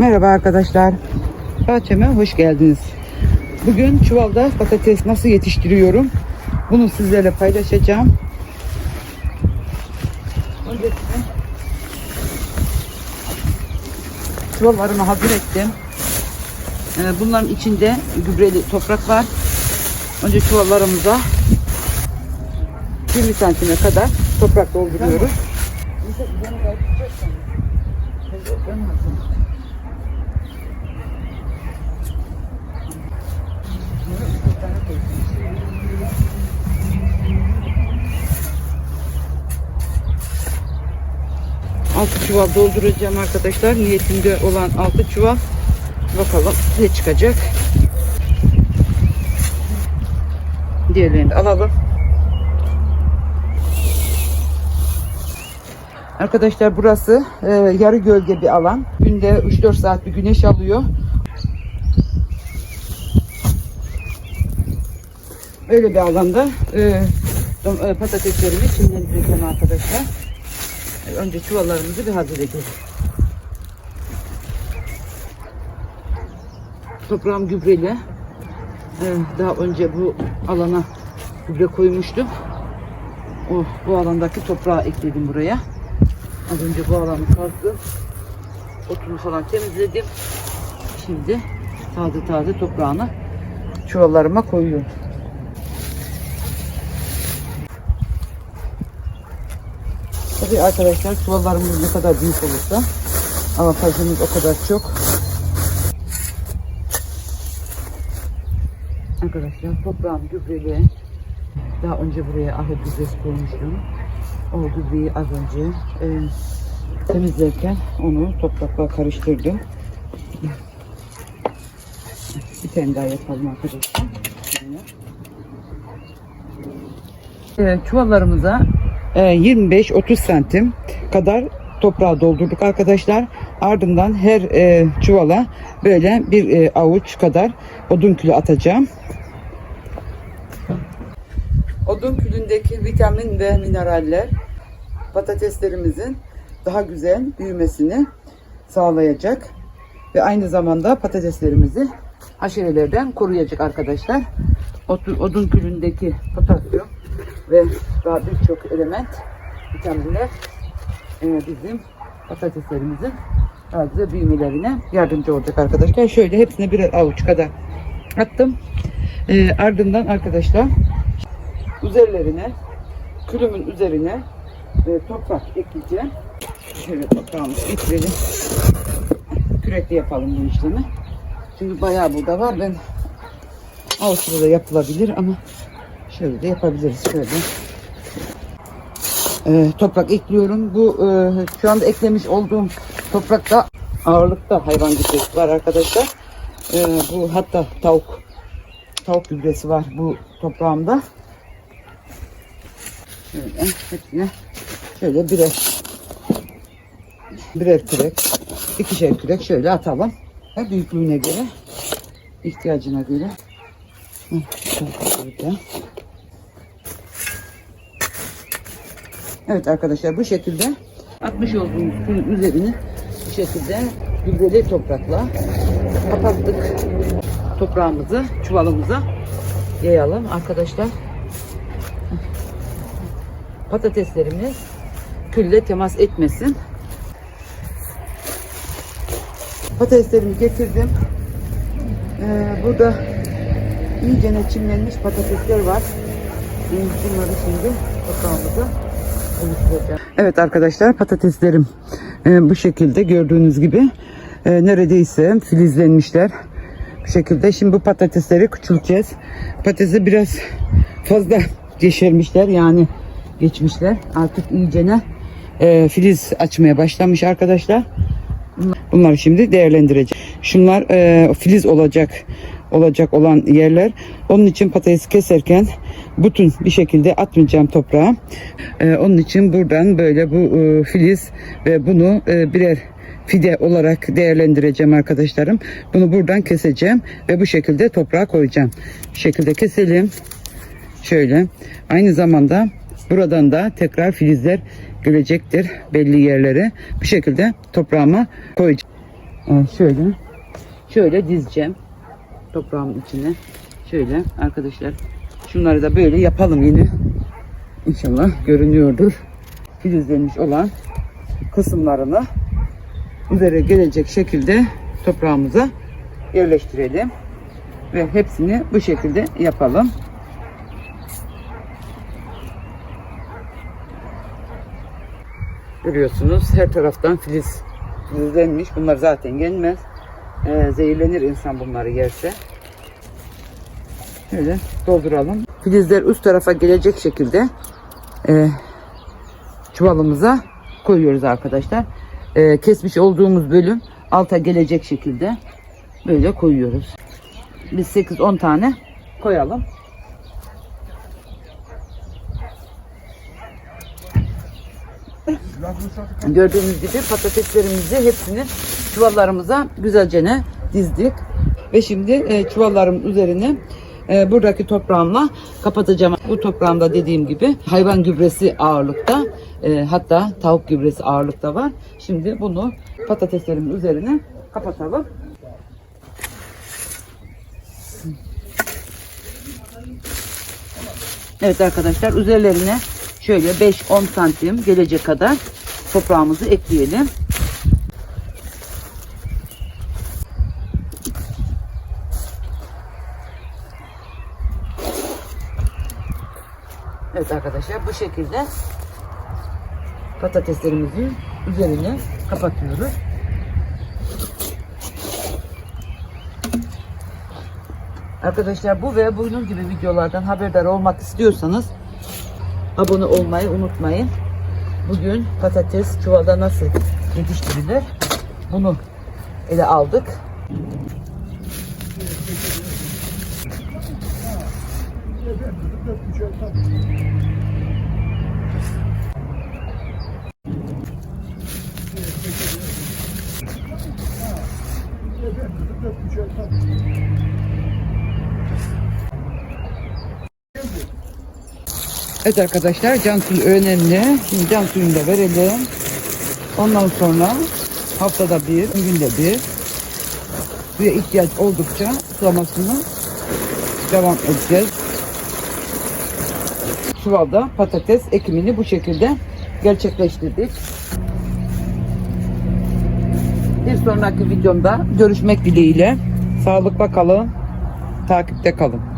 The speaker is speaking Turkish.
Merhaba arkadaşlar. Bahçeme hoş geldiniz. Bugün çuvalda patates nasıl yetiştiriyorum? Bunu sizlerle paylaşacağım. Öncesinde çuvallarımı hazır ettim. Ee, Bunların içinde gübreli toprak var. Önce çuvallarımıza 20 santime kadar toprak dolduruyoruz. Altı çuval dolduracağım arkadaşlar. Niyetimde olan altı çuval. Bakalım ne çıkacak. Diğerlerini de alalım. Arkadaşlar burası e, yarı gölge bir alan. Günde 3-4 saat bir güneş alıyor. Öyle bir alanda e, e, patateslerimi çimlendireceğim arkadaşlar. E, Önce çuvallarımızı bir hazır edelim. Toprağım gübreli. E, daha önce bu alana gübre koymuştum. O, bu alandaki toprağı ekledim buraya. Az önce bu alanı kazdım. Otunu falan temizledim. Şimdi taze taze toprağını çuvallarıma koyuyorum. Tabii arkadaşlar çuvallarımız ne kadar büyük olursa avantajımız o kadar çok. Arkadaşlar toprağım gübreli. Daha önce buraya ahır gübresi koymuştum. O gübreyi az önce e, temizlerken onu toprakla karıştırdım. Bir tane daha yapalım arkadaşlar. E, çuvallarımıza 25-30 santim kadar toprağı doldurduk arkadaşlar. Ardından her e, çuvala böyle bir e, avuç kadar odun külü atacağım. Odun külündeki vitamin ve mineraller patateslerimizin daha güzel büyümesini sağlayacak ve aynı zamanda patateslerimizi haşerelerden koruyacak arkadaşlar. Odun, odun külündeki potasyum ve daha birçok element vitaminler e, bizim patateslerimizin daha güzel büyümelerine yardımcı olacak arkadaşlar. Şöyle hepsine birer avuç kadar attım. E, ardından arkadaşlar üzerlerine külümün üzerine e, toprak ekleyeceğim. Şöyle toprağımızı getirelim. Kürekle yapalım bu işlemi. Çünkü bayağı burada var. Ben Avusturya'da yapılabilir ama şöyle de yapabiliriz. Şöyle. E, toprak ekliyorum. Bu e, şu anda eklemiş olduğum toprakta ağırlıkta hayvan gübresi var arkadaşlar. E, bu hatta tavuk tavuk gübresi var bu toprağımda. Şöyle hepsine şöyle birer birer kürek ikişer kürek şöyle atalım. Her büyüklüğüne göre ihtiyacına göre. Şöyle. Evet arkadaşlar bu şekilde atmış olduğumuz suyun üzerini bu şekilde gübreli toprakla kapattık. Toprağımızı çuvalımıza yayalım arkadaşlar. Patateslerimiz külle temas etmesin. Patateslerimi getirdim. Ee, burada iyice çimlenmiş patatesler var. Bunları şimdi toprağımıza. Evet arkadaşlar patateslerim e, bu şekilde gördüğünüz gibi e, neredeyse filizlenmişler. Bu şekilde şimdi bu patatesleri küçülteceğiz. Patatesi biraz fazla yeşermişler yani geçmişler. Artık iyicene e, filiz açmaya başlamış arkadaşlar. Bunları şimdi değerlendireceğiz. Şunlar e, filiz olacak olacak olan yerler. Onun için patatesi keserken bütün bir şekilde atmayacağım toprağa. E, onun için buradan böyle bu e, filiz ve bunu e, birer fide olarak değerlendireceğim arkadaşlarım. Bunu buradan keseceğim ve bu şekilde toprağa koyacağım. Bu şekilde keselim. Şöyle. Aynı zamanda buradan da tekrar filizler gelecektir belli yerlere. Bu şekilde toprağıma koyacağım. Ee, şöyle şöyle dizeceğim toprağın içine. Şöyle arkadaşlar şunları da böyle yapalım yine. İnşallah görünüyordur. Filizlenmiş olan kısımlarını üzere gelecek şekilde toprağımıza yerleştirelim. Ve hepsini bu şekilde yapalım. Görüyorsunuz her taraftan filiz filizlenmiş. Bunlar zaten yenmez. Ee, zehirlenir insan bunları yerse. Şöyle dolduralım. Filizler üst tarafa gelecek şekilde e, çuvalımıza koyuyoruz arkadaşlar. E, kesmiş olduğumuz bölüm alta gelecek şekilde böyle koyuyoruz. Biz 8-10 tane koyalım. Gördüğünüz gibi patateslerimizi hepsini çuvallarımıza güzelce dizdik. Ve şimdi e, çuvalların üzerine e, buradaki toprağımla kapatacağım. Bu toprağımda dediğim gibi hayvan gübresi ağırlıkta e, hatta tavuk gübresi ağırlıkta var. Şimdi bunu patateslerimin üzerine kapatalım. Evet arkadaşlar üzerlerine şöyle 5-10 santim gelecek kadar toprağımızı ekleyelim. Evet arkadaşlar bu şekilde patateslerimizin üzerine kapatıyoruz. Arkadaşlar bu ve bunun gibi videolardan haberdar olmak istiyorsanız abone olmayı unutmayın. Bugün patates çuvalda nasıl yetiştirilir? Bunu ele aldık. Evet arkadaşlar can suyu önemli. Şimdi can suyunu da verelim. Ondan sonra haftada bir, günde bir suya ihtiyaç oldukça sulamasını devam edeceğiz. Çuvalda patates ekimini bu şekilde gerçekleştirdik. Bir sonraki videomda görüşmek dileğiyle. Sağlıkla kalın. Takipte kalın.